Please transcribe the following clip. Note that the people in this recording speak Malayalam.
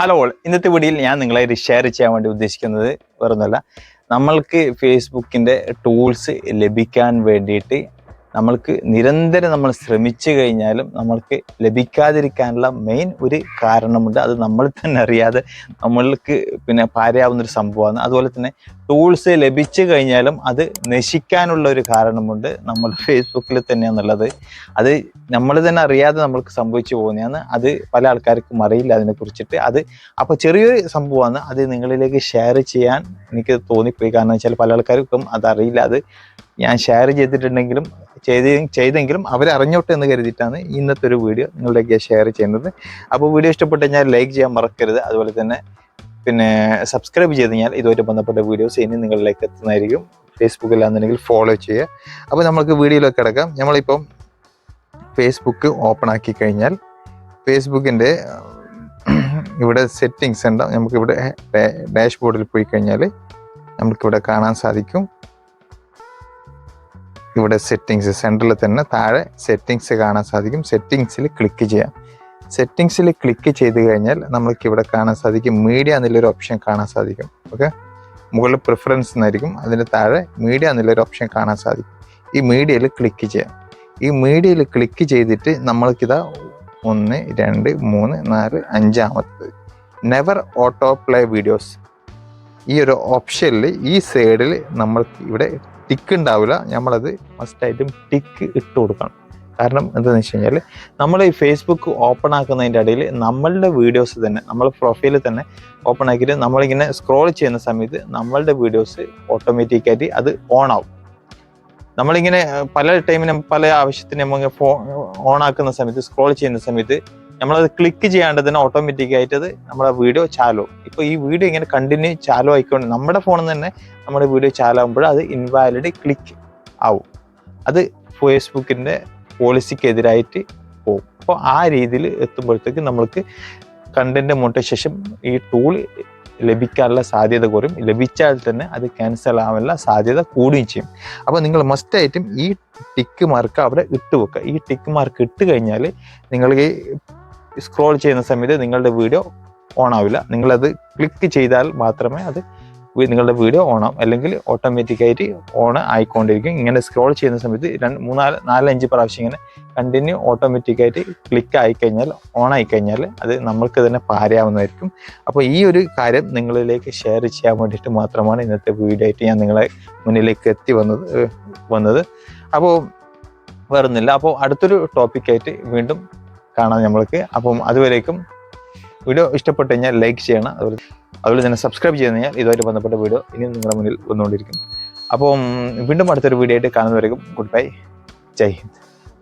ഹലോ ഇന്നത്തെ വീഡിയോയിൽ ഞാൻ നിങ്ങളെ ഷെയർ ചെയ്യാൻ വേണ്ടി ഉദ്ദേശിക്കുന്നത് വേറൊന്നുമല്ല. നമ്മൾക്ക് ഫേസ്ബുക്കിന്റെ ടൂൾസ് ലഭിക്കാൻ വേണ്ടിയിട്ട് നമ്മൾക്ക് നിരന്തരം നമ്മൾ ശ്രമിച്ചു കഴിഞ്ഞാലും നമ്മൾക്ക് ലഭിക്കാതിരിക്കാനുള്ള മെയിൻ ഒരു കാരണമുണ്ട്. അത് നമ്മൾ തന്നെ അറിയാതെ നമ്മൾക്ക് പിന്നെ പാരയാവുന്ന ഒരു സംഭവമാണ്. അതുപോലെ തന്നെ ടൂൾസ് ലഭിച്ചു കഴിഞ്ഞാലും അത് നശിക്കാനുള്ള ഒരു കാരണമുണ്ട്. നമ്മൾ ഫേസ്ബുക്കിൽ തന്നെയാണെന്നുള്ളത് അത് നമ്മൾ തന്നെ അറിയാതെ നമ്മൾക്ക് സംഭവിച്ചു പോകുന്നതാണ്. അത് പല ആൾക്കാർക്കും അറിയില്ല അതിനെ കുറിച്ചിട്ട് അത് അപ്പോൾ ചെറിയൊരു സംഭവമാണ്. അത് നിങ്ങളിലേക്ക് ഷെയർ ചെയ്യാൻ എനിക്ക് തോന്നിപ്പോയി. കാരണം വെച്ചാൽ പല ആൾക്കാർക്കും അതറിയില്ല അത് ഞാൻ ഷെയർ ചെയ്തിട്ടുണ്ടെങ്കിലും ചെയ്ത് ചെയ്തെങ്കിലും അവരറിഞ്ഞോട്ടെ എന്ന് കരുതിയിട്ടാണ് ഇന്നത്തെ ഒരു വീഡിയോ നിങ്ങളിലേക്ക് ഷെയർ ചെയ്യുന്നത്. അപ്പോൾ വീഡിയോ ഇഷ്ടപ്പെട്ട് കഴിഞ്ഞാൽ ലൈക്ക് ചെയ്യാൻ മറക്കരുത്. അതുപോലെ തന്നെ പിന്നെ സബ്സ്ക്രൈബ് ചെയ്ത് കഴിഞ്ഞാൽ ഇതുമായിട്ട് ബന്ധപ്പെട്ട വീഡിയോസ് ഇനി നിങ്ങളിലേക്ക് എത്തുന്നതായിരിക്കും. ഫേസ്ബുക്കിലാണെന്നുണ്ടെങ്കിൽ ഫോളോ ചെയ്യുക. അപ്പോൾ നമുക്ക് വീഡിയോയിലൊക്കെ കിടക്കാം. നമ്മളിപ്പം ഫേസ്ബുക്ക് ഓപ്പൺ ആക്കി കഴിഞ്ഞാൽ ഫേസ്ബുക്കിന്റെ ഇവിടെ സെറ്റിങ്സ് ഉണ്ടാവും നമുക്കിവിടെ ഡാഷ്ബോർഡിൽ പോയി കഴിഞ്ഞാൽ നമുക്കിവിടെ കാണാൻ സാധിക്കും. ഇവിടെ സെറ്റിങ്സ് സെന്ററിൽ തന്നെ താഴെ സെറ്റിങ്സ് കാണാൻ സാധിക്കും. സെറ്റിങ്സിൽ ക്ലിക്ക് ചെയ്യാം സെറ്റിങ്സിൽ ക്ലിക്ക് ചെയ്ത് കഴിഞ്ഞാൽ നമ്മൾക്ക് ഇവിടെ കാണാൻ സാധിക്കും. മീഡിയ എന്നുള്ളൊരു ഓപ്ഷൻ കാണാൻ സാധിക്കും. ഓക്കെ മുകളിൽ പ്രിഫറൻസ് എന്നായിരിക്കും. അതിന്റെ താഴെ മീഡിയ എന്നുള്ളൊരു ഓപ്ഷൻ കാണാൻ സാധിക്കും. ഈ മീഡിയയിൽ ക്ലിക്ക് ചെയ്യാം. ഈ മീഡിയയിൽ ക്ലിക്ക് ചെയ്തിട്ട് നമ്മൾക്കിതാ ഒന്ന് രണ്ട് മൂന്ന് നാല് അഞ്ചാമത്തത്. നെവർ ഓട്ടോ പ്ലേ വീഡിയോസ് ഈ ഒരു ഓപ്ഷനിൽ ഈ സൈഡിൽ നമ്മൾക്ക് ഇവിടെ ടിക്ക് ഉണ്ടാവില്ല. നമ്മളത് മസ്റ്റായിട്ടും ടിക്ക് ഇട്ട് കൊടുക്കണം. കാരണം എന്താണെന്ന് വെച്ച് കഴിഞ്ഞാൽ നമ്മൾ ഈ ഫേസ്ബുക്ക് ഓപ്പൺ ആക്കുന്നതിന്റെ ഇടയിൽ നമ്മളുടെ വീഡിയോസ് തന്നെ നമ്മൾ പ്രൊഫൈലിൽ തന്നെ ഓപ്പൺ ആക്കിയിട്ട് നമ്മളിങ്ങനെ സ്ക്രോൾ ചെയ്യുന്ന സമയത്ത് നമ്മളുടെ വീഡിയോസ് ഓട്ടോമാറ്റിക്കായിട്ട് അത് ഓൺ ആവും. നമ്മളിങ്ങനെ പല ടൈമിനും പല ആവശ്യത്തിന് ഫോൺ ഓൺ ആക്കുന്ന സമയത്ത് സ്ക്രോൾ ചെയ്യുന്ന സമയത്ത് നമ്മളത് ക്ലിക്ക് ചെയ്യാണ്ട് തന്നെ ഓട്ടോമാറ്റിക് ആയിട്ട് അത് നമ്മുടെ വീഡിയോ ചാലോ ഇപ്പോൾ ഈ വീഡിയോ ഇങ്ങനെ കണ്ടിന്യൂ ചാലോ ആയിക്കൊണ്ട് നമ്മുടെ ഫോണിൽ തന്നെ നമ്മുടെ വീഡിയോ ചാലാകുമ്പോൾ അത് ഇൻവാലിഡ് ക്ലിക്ക് ആവും. അത് ഫേസ്ബുക്കിന്റെ പോളിസിക്കെതിരായിട്ട് പോകും. അപ്പോൾ ആ രീതിയിൽ എത്തുമ്പോഴത്തേക്ക് നമ്മൾക്ക് കണ്ടന്റ് ശേഷം ഈ ടൂൾ ലഭിക്കാനുള്ള സാധ്യത കുറയും. ലഭിച്ചാൽ തന്നെ അത് ക്യാൻസൽ ആവാനുള്ള സാധ്യത കൂടുകയും ചെയ്യും. അപ്പോൾ നിങ്ങൾ മസ്റ്റായിട്ടും ഈ ടിക്ക് മാർക്ക് അവിടെ ഇട്ട് വെക്കുക. ഈ ടിക്ക് മാർക്ക് ഇട്ട് കഴിഞ്ഞാൽ നിങ്ങൾ സ്ക്രോൾ ചെയ്യുന്ന സമയത്ത് നിങ്ങളുടെ വീഡിയോ ഓൺ ആവില്ല. നിങ്ങളത് ക്ലിക്ക് ചെയ്താൽ മാത്രമേ അത് നിങ്ങളുടെ വീഡിയോ ആവും അല്ലെങ്കിൽ ഓട്ടോമാറ്റിക്കായിട്ട് ഓൺ ആയിക്കൊണ്ടിരിക്കും. ഇങ്ങനെ സ്ക്രോൾ ചെയ്യുന്ന സമയത്ത് രണ്ട് മൂന്നാൽ നാലഞ്ച് പ്രാവശ്യം ഇങ്ങനെ കണ്ടിന്യൂ ഓട്ടോമാറ്റിക്കായിട്ട് ക്ലിക്ക് ആയിക്കഴിഞ്ഞാൽ ഓൺ ആയിക്കഴിഞ്ഞാൽ അത് നമ്മൾക്ക് തന്നെ പാരയാവുന്നതായിരിക്കും. അപ്പോൾ ഈ ഒരു കാര്യം നിങ്ങളിലേക്ക് ഷെയർ ചെയ്യാൻ വേണ്ടിയിട്ട് മാത്രമാണ് ഇന്നത്തെ വീഡിയോ ആയിട്ട് ഞാൻ നിങ്ങളെ മുന്നിലേക്ക് എത്തി വന്നത് വന്നത്. അപ്പോൾ വരുന്നില്ല അപ്പോൾ അടുത്തൊരു ടോപ്പിക്കായിട്ട് വീണ്ടും കാണാം നമ്മൾക്ക്. അപ്പം അതുവരേക്കും. വീഡിയോ ഇഷ്ടപ്പെട്ടു കഴിഞ്ഞാൽ ലൈക്ക് ചെയ്യണം. അതുപോലെ അതുപോലെ തന്നെ സബ്സ്ക്രൈബ് ചെയ്ത് കഴിഞ്ഞാൽ ഇതുമായിട്ട് ബന്ധപ്പെട്ട വീഡിയോ ഇനിയും നിങ്ങളുടെ മുന്നിൽ വന്നുകൊണ്ടിരിക്കും. അപ്പം വീണ്ടും അടുത്തൊരു വീഡിയോ ആയിട്ട് കാണുന്നവരേക്കും ഗുഡ് ബൈ ജയ് ഹിന്ദ്.